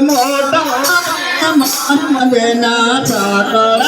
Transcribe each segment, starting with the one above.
મોટા મન મદના ચાકડા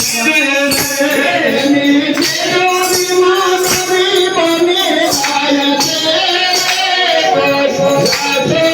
Thank you.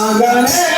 I'm gonna.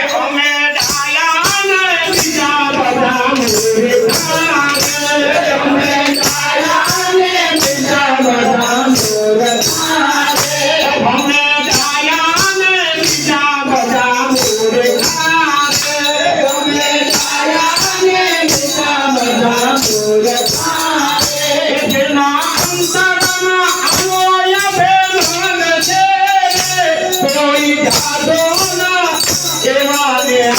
રે